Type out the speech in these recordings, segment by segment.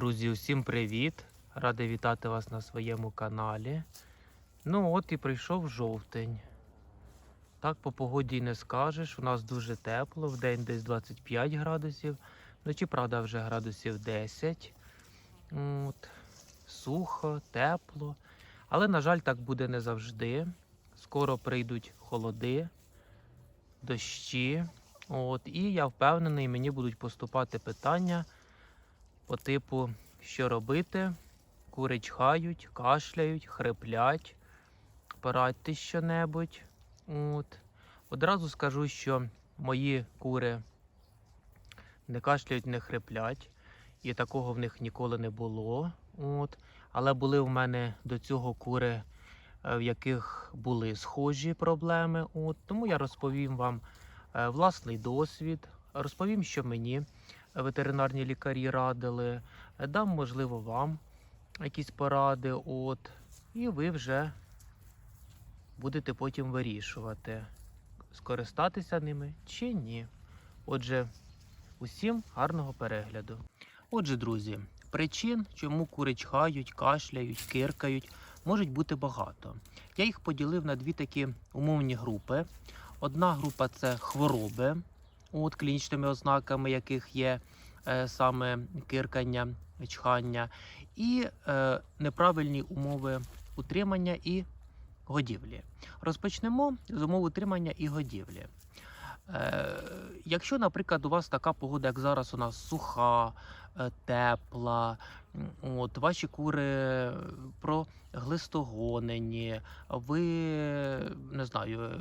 Друзі, усім привіт! Радий вітати вас на своєму каналі. Ну от і прийшов жовтень. Так по погоді не скажеш. У нас дуже тепло, в день десь 25 градусів, вночі, правда, вже градусів 10. От. Сухо, тепло. Але, на жаль, так буде не завжди. Скоро прийдуть холоди, дощі. От. І я впевнений, мені будуть поступати питання по типу, що робити. Кури чхають, кашляють, хриплять, порадьте що-небудь. От. Одразу скажу, що мої кури не кашляють, не хриплять, і такого в них ніколи не було. От. Але були в мене до цього кури, е, в яких були схожі проблеми. От. Тому я розповім вам е, власний досвід, розповім, що мені ветеринарні лікарі радили, дам, можливо, вам якісь поради, от, і ви вже будете потім вирішувати, скористатися ними чи ні. Отже, усім гарного перегляду. Отже, друзі, причин, чому кури чхають, кашляють, киркають, можуть бути багато. Я їх поділив на дві такі умовні групи. Одна група це хвороби, от, клінічними ознаками яких є е, саме киркання, чхання, і е, неправильні умови утримання і годівлі. Розпочнемо з умов утримання і годівлі. Е, якщо, наприклад, у вас така погода, як зараз у нас суха, е, тепла, от, ваші кури проглистогонені, ви не знаю, е,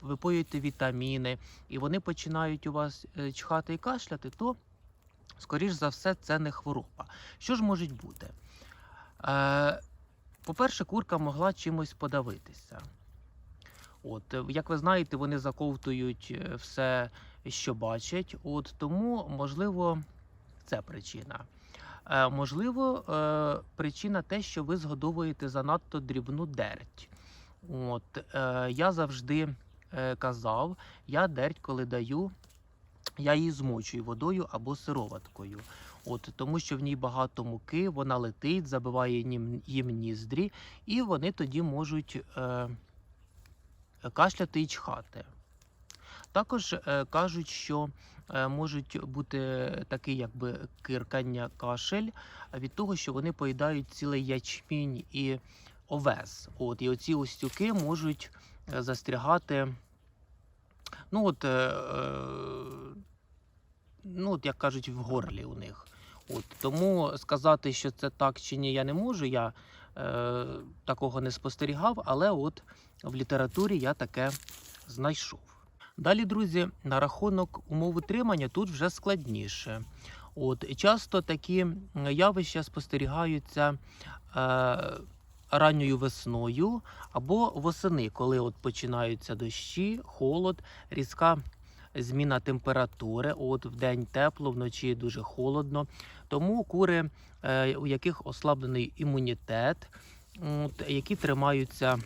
випоюєте вітаміни, і вони починають у вас е, чхати і кашляти, то, скоріш за все, це не хвороба. Що ж може бути? Е, по-перше, курка могла чимось подавитися. От, е, як ви знаєте, вони заковтують е, все, що бачать. От тому, можливо, це причина. Е, можливо, е, причина те, що ви згодовуєте занадто дрібну дерть. От, е, я завжди е, казав, я дерть, коли даю, я її змочую водою або сироваткою. От, тому що в ній багато муки, вона летить, забиває їм, ніздрі, і вони тоді можуть е, кашляти і чхати. Також е, кажуть, що е, можуть бути таке якби киркання кашель від того, що вони поїдають цілий ячмінь і овес. От, і оці остюки можуть е, застрягати. Ну, от, ну, от, як кажуть, в горлі у них. От, тому сказати, що це так чи ні, я не можу. Я такого не спостерігав, але от в літературі я таке знайшов. Далі, друзі, на рахунок умов утримання тут вже складніше. От, часто такі явища спостерігаються е, ранньою весною або восени, коли от починаються дощі, холод, різка зміна температури. От в день тепло, вночі дуже холодно. Тому кури, е, у яких ослаблений імунітет, от, які тримаються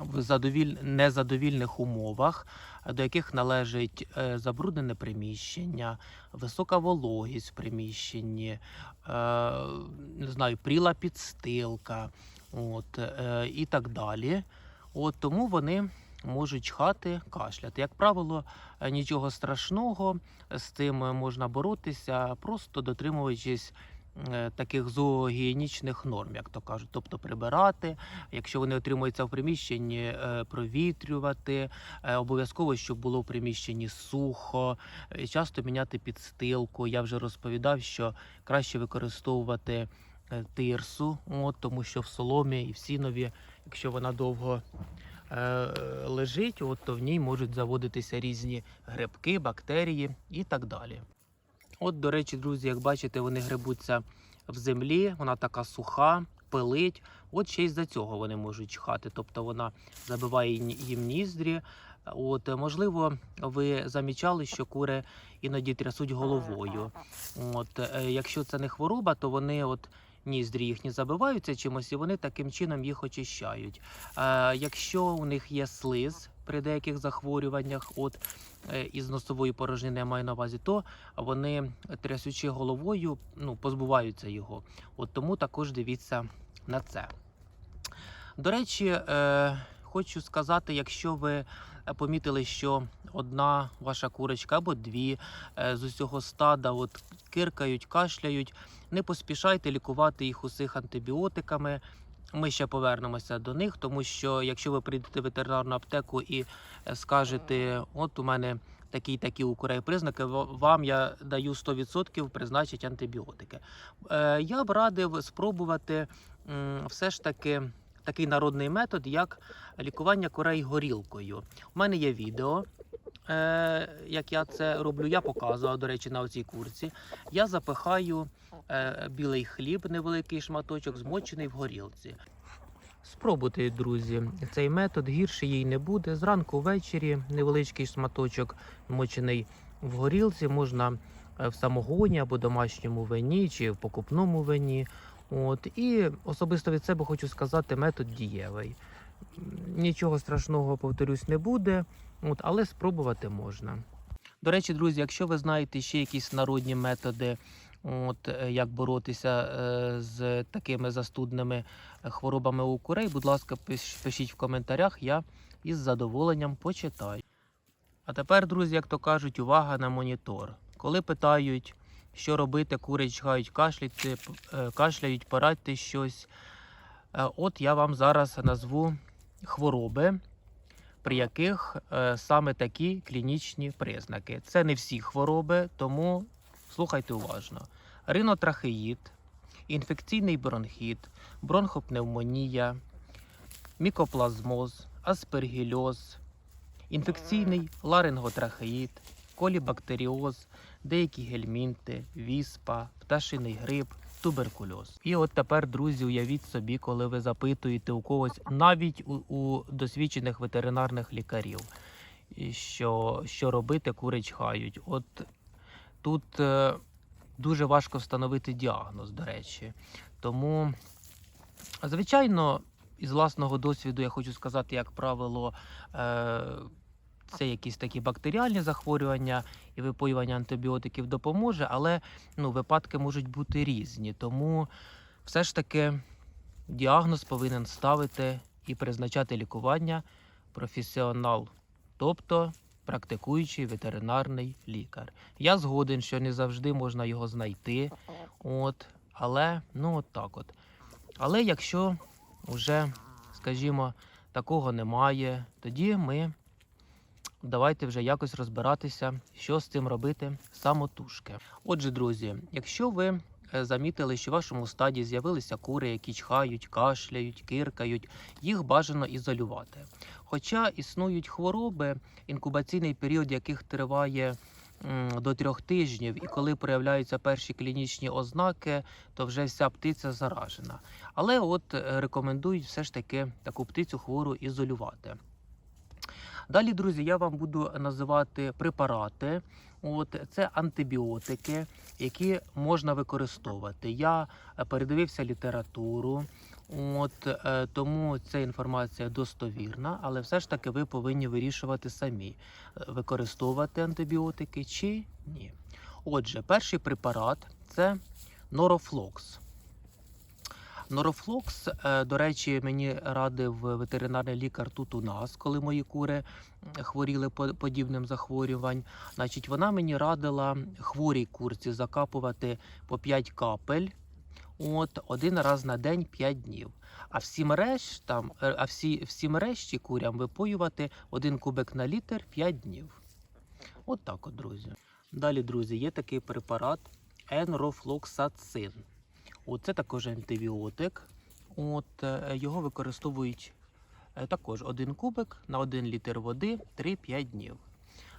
в задовіль... незадовільних умовах, до яких належить е, забруднене приміщення, висока вологість в приміщенні, е, не знаю, пріла підстилка, от, і так далі. От, тому вони можуть чхати, кашляти. Як правило, е, нічого страшного з цим можна боротися, просто дотримуючись е, таких зоогієнічних норм, як то кажуть, тобто прибирати, якщо вони отримуються в приміщенні, е, провітрювати, е, обов'язково, щоб було в приміщенні сухо, е, часто міняти підстилку. Я вже розповідав, що краще використовувати е, тирсу, от, тому що в соломі і в сінові, якщо вона довго е, лежить, от, то в ній можуть заводитися різні грибки, бактерії і так далі. От, до речі, друзі, як бачите, вони грибуться в землі, вона така суха, пилить. От ще й за цього вони можуть чхати. Тобто вона забиває їм ніздрі. От, е, можливо, ви замічали, що кури іноді трясуть головою. От, е, якщо це не хвороба, то вони от ніздрі їхні забиваються чимось, і вони таким чином їх очищають. Е, якщо у них є слиз при деяких захворюваннях, от е, із носової порожнини я маю на увазі, то вони трясучи головою, ну, позбуваються його. От тому також дивіться на це. До речі, е, хочу сказати, якщо ви помітили, що одна ваша курочка або дві е, з усього стада от, киркають, кашляють, не поспішайте лікувати їх усіх антибіотиками. Ми ще повернемося до них, тому що якщо ви прийдете в ветеринарну аптеку і е, скажете, от у мене такі такі у курей признаки, вам я даю 100% призначить антибіотики. Е, я б радив спробувати все ж таки такий народний метод, як лікування курей горілкою. У мене є відео. Е, як я це роблю, я показував, до речі, на цій курці. Я запихаю е, білий хліб, невеликий шматочок, змочений в горілці. Спробуйте, друзі, цей метод гірше їй не буде. Зранку ввечері невеличкий шматочок мочений в горілці, можна е, в самогоні або домашньому вині чи в покупному вині. От і особисто від себе хочу сказати, метод дієвий. Нічого страшного, повторюсь, не буде, от, але спробувати можна. До речі, друзі, якщо ви знаєте ще якісь народні методи, от е, як боротися е, з такими застудними е, хворобами у курей, будь ласка, пиш- пишіть в коментарях, я із задоволенням почитаю. А тепер, друзі, як то кажуть, увага на монітор. Коли питають, що робити, кури чхають, кашляють, е, е, кашляють, порадьте щось. Е, От я вам зараз назву хвороби, при яких саме такі клінічні признаки. Це не всі хвороби, тому слухайте уважно: ринотрахеїд, інфекційний бронхіт, бронхопневмонія, мікоплазмоз, аспергільоз, інфекційний ларинготрахеїд, колібактеріоз, деякі гельмінти, віспа, пташиний грип, туберкульоз. І от тепер, друзі, уявіть собі, коли ви запитуєте у когось, навіть у, у досвідчених ветеринарних лікарів, що, що робити, кури чхають. От тут е, дуже важко встановити діагноз, до речі. Тому, звичайно, із власного досвіду я хочу сказати, як правило, е, це якісь такі бактеріальні захворювання і випоювання антибіотиків допоможе, але ну, випадки можуть бути різні. Тому все ж таки діагноз повинен ставити і призначати лікування професіонал, тобто практикуючий ветеринарний лікар. Я згоден, що не завжди можна його знайти. От, але ну от так от. Але якщо вже, скажімо, такого немає, тоді ми давайте вже якось розбиратися, що з цим робити самотужки. Отже, друзі, якщо ви е, замітили, що в вашому стаді з'явилися кури, які чхають, кашляють, киркають, їх бажано ізолювати. Хоча існують хвороби, інкубаційний період яких триває до трьох тижнів, і коли проявляються перші клінічні ознаки, то вже вся птиця заражена. Але от е, рекомендують все ж таки таку птицю хвору ізолювати. Далі, друзі, я вам буду називати препарати. От це антибіотики, які можна використовувати. Я е, передивився літературу, от е, тому ця інформація достовірна, але все ж таки ви повинні вирішувати самі, е, використовувати антибіотики чи ні. Отже, перший препарат це норофлокс. Норофлокс, е, до речі, мені радив ветеринарний лікар тут у нас, коли мої кури хворіли подібним захворювань. Значить, вона мені радила хворій курці закапувати по 5 капель. От один раз на день 5 днів. А всім рештам, е, а всі, всім решті курям випоювати один кубик на літр 5 днів. От так от, друзі. Далі, друзі, є такий препарат енрофлоксацин. От це також антибіотик. От е, його використовують е, також один кубик на 1 літр води 3-5 днів.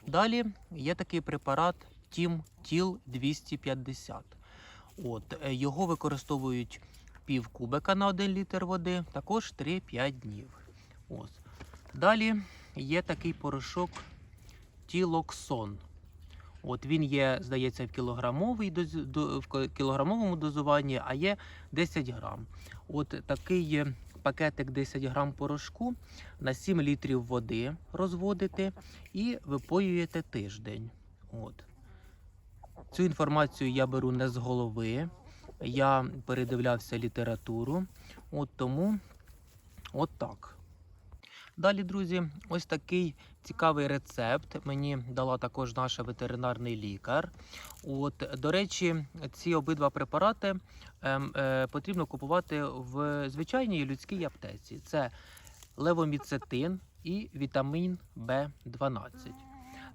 Далі є такий препарат Тім Тіл 250. От е, його використовують пів кубика на 1 літр води, також 3-5 днів. Ось. Далі є такий порошок Тілоксон. От він є, здається, в кілограмовій в кілограмовому дозуванні, а є 10 грам. От такий пакетик 10 грам порошку на 7 літрів води розводите і випоюєте тиждень. От. Цю інформацію я беру не з голови. Я передивлявся літературу. От тому от так. Далі, друзі, ось такий цікавий рецепт мені дала також наша ветеринарний лікар. От, до речі, ці обидва препарати ем, е, потрібно купувати в звичайній людській аптеці. Це левоміцетин і вітамін В12.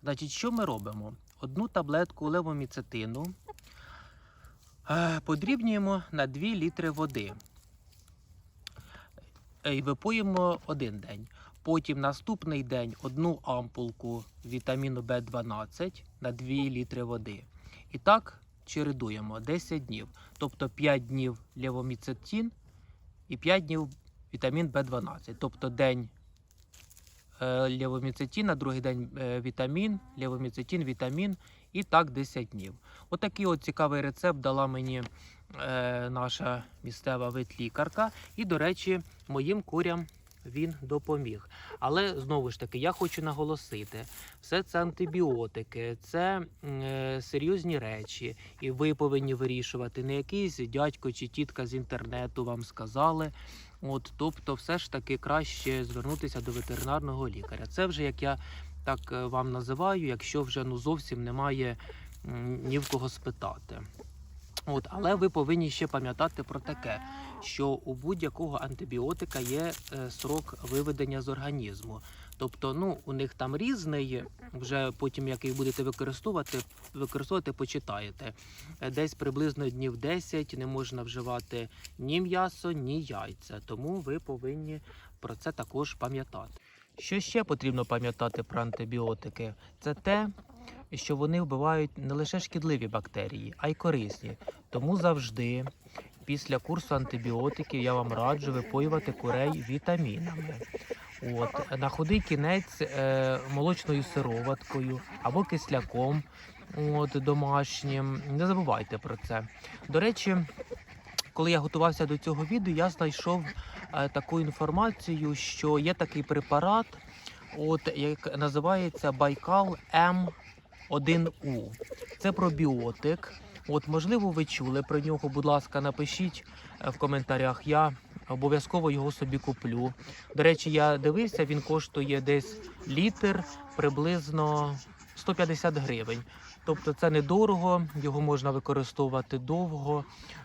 Значить, що ми робимо? Одну таблетку левоміцетину е, подрібнюємо на 2 літри води. Е, І випоїмо один день. Потім наступний день одну ампулку вітаміну В12 на 2 літри води. І так чередуємо 10 днів. Тобто 5 днів левоміцетин і 5 днів вітамін В12. Тобто день е, левоміцетина, другий день е, вітамін, левоміцетин, вітамін і так 10 днів. Отакий от цікавий рецепт дала мені е, наша місцева ветлікарка. І, до речі, моїм курям він допоміг. Але знову ж таки, я хочу наголосити: все це антибіотики, це е, серйозні речі, і ви повинні вирішувати. Не якийсь дядько чи тітка з інтернету вам сказали. От, тобто, все ж таки краще звернутися до ветеринарного лікаря. Це вже як я так е, вам називаю, якщо вже ну зовсім немає ні в кого спитати. От, але ви повинні ще пам'ятати про таке, що у будь-якого антибіотика є е, срок виведення з організму. Тобто, ну у них там різний, вже потім, як їх будете використовувати, використовувати, почитаєте. Е, Десь приблизно днів 10 не можна вживати ні м'ясо, ні яйця. Тому ви повинні про це також пам'ятати. Що ще потрібно пам'ятати про антибіотики? Це те, що вони вбивають не лише шкідливі бактерії, а й корисні. Тому завжди після курсу антибіотиків я вам раджу випоювати курей вітамінами. От, на худий кінець е, молочною сироваткою або кисляком от, домашнім. Не забувайте про це. До речі, коли я готувався до цього відео, я знайшов е, таку інформацію, що є такий препарат, от, як називається Байкал М1У. Це пробіотик. От, можливо, ви чули про нього. Будь ласка, напишіть е, в коментарях. Я обов'язково його собі куплю. До речі, я дивився, він коштує десь літр приблизно 150 гривень. Тобто це недорого, його можна використовувати довго.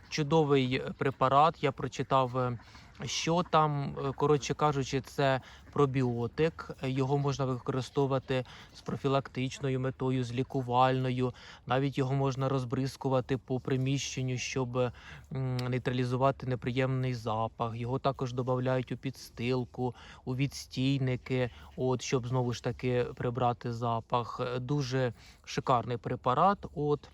Чудовий препарат. Я прочитав, е, що там. Е, Коротше кажучи, це пробіотик. Його можна використовувати з профілактичною метою, з лікувальною. Навіть його можна розбризкувати по приміщенню, щоб нейтралізувати неприємний запах. Його також додають у підстилку, у відстійники, от щоб знову ж таки прибрати запах. Е, Дуже шикарний препарат. От.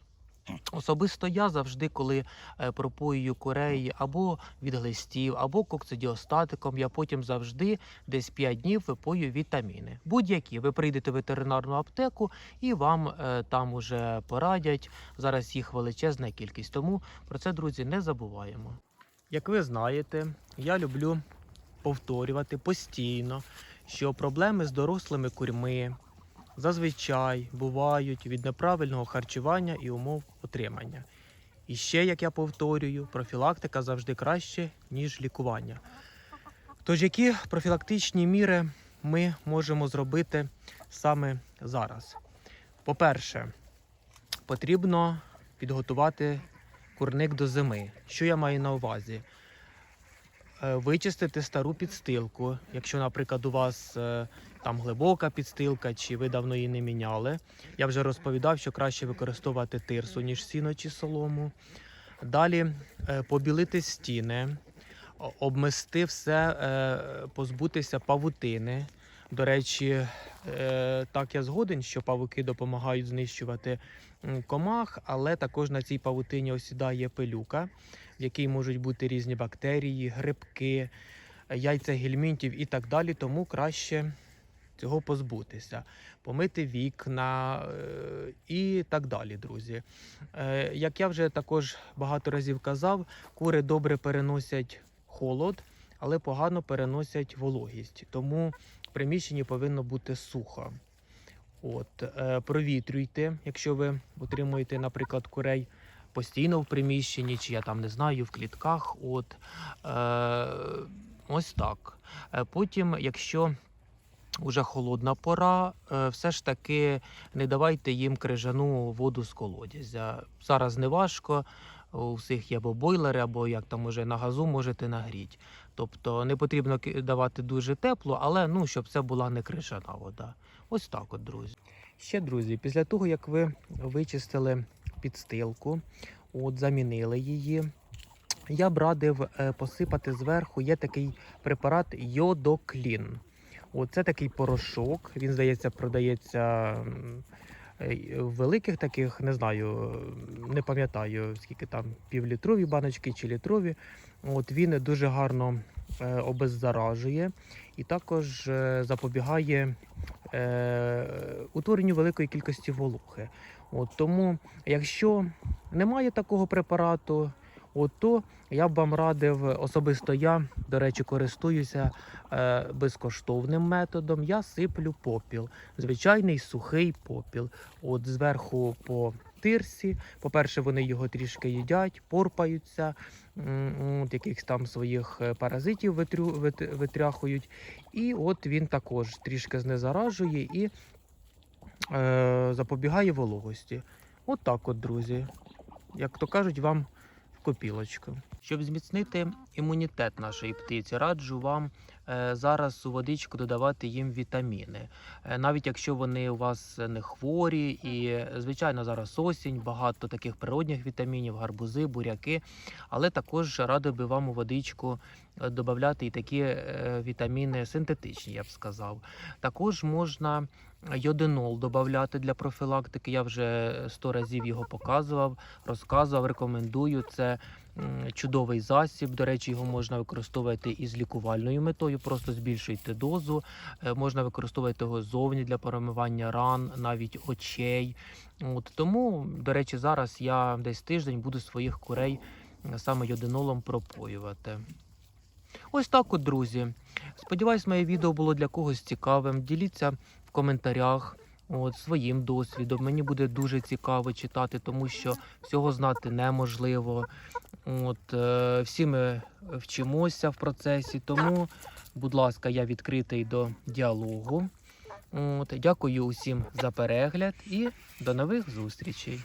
Особисто я завжди, коли е, пропоюю курей або від глистів, або кокцидіостатиком, я потім завжди десь 5 днів випою вітаміни. Будь-які. Ви прийдете в ветеринарну аптеку і вам е, там уже порадять. Зараз їх величезна кількість. Тому про це, друзі, не забуваємо. Як ви знаєте, я люблю повторювати постійно, що проблеми з дорослими курьми зазвичай бувають від неправильного харчування і умов отримання. І ще, як я повторюю, профілактика завжди краще, ніж лікування. Тож, які профілактичні міри ми можемо зробити саме зараз? По-перше, потрібно підготувати курник до зими. Що я маю на увазі? Е, Вичистити стару підстилку, якщо, наприклад, у вас е, там глибока підстилка, чи ви давно її не міняли. Я вже розповідав, що краще використовувати тирсу, ніж сіно чи солому. Далі е, побілити стіни, обмести все, позбутися павутини. До речі, е, так я згоден, що павуки допомагають знищувати комах, але також на цій павутині осідає пилюка, в якій можуть бути різні бактерії, грибки, яйця гельмінтів і так далі. Тому краще цього позбутися, помити вікна е, і так далі, друзі. Е, Як я вже також багато разів казав, кури добре переносять холод, але погано переносять вологість. Тому приміщенні повинно бути сухо. От, е, провітрюйте, якщо ви утримуєте, наприклад, курей постійно в приміщенні, чи я там не знаю, в клітках. От, е, ось так. Е, Потім, якщо вже холодна пора, е, все ж таки не давайте їм крижану воду з колодязя. Зараз не важко. У всіх є або бойлери, або як там уже на газу можете нагріти. Тобто не потрібно давати дуже тепло, але ну, щоб це була не крижана вода. Ось так от, друзі. Ще, друзі, після того, як ви вичистили підстилку, от, замінили її, я б радив е, посипати зверху. Є такий препарат йодоклін. От, це такий порошок. Він, здається, продається великих таких, не знаю, не пам'ятаю, скільки там півлітрові баночки чи літрові. От, він дуже гарно е, обеззаражує і також е, запобігає е, утворенню великої кількості волохи. От, тому, якщо немає такого препарату, от, то я б вам радив особисто я, до речі, користуюся е, безкоштовним методом. Я сиплю попіл, звичайний сухий попіл. От зверху по тирсі. По-перше, вони його трішки їдять, порпаються, якихось там своїх е, паразитів витрю, вит- витряхують. І от він також трішки знезаражує і е, запобігає вологості. От так от, друзі. Як то кажуть, вам копілочку. Щоб зміцнити імунітет нашої птиці, раджу вам е, зараз у водичку додавати їм вітаміни. Е, навіть якщо вони у вас не хворі, і звичайно зараз осінь, багато таких природних вітамінів, гарбузи, буряки. Але також радив би вам у водичку е, додавати і такі вітаміни синтетичні, я б сказав. Також можна йодинол додати для профілактики. Я вже сто разів його показував, розказував, рекомендую. Це чудовий засіб. До речі, його можна використовувати і з лікувальною метою, просто збільшуйте дозу. Е, Можна використовувати його зовні для перемивання ран, навіть очей. От тому, до речі, зараз я десь тиждень буду своїх курей е, саме йодинолом пропоювати. Ось так от, друзі. Сподіваюсь, моє відео було для когось цікавим. Діліться коментарях от, своїм досвідом. Мені буде дуже цікаво читати, тому що всього знати неможливо. От, е, всі ми вчимося в процесі, тому, будь ласка, я відкритий до діалогу. От, дякую усім за перегляд і до нових зустрічей.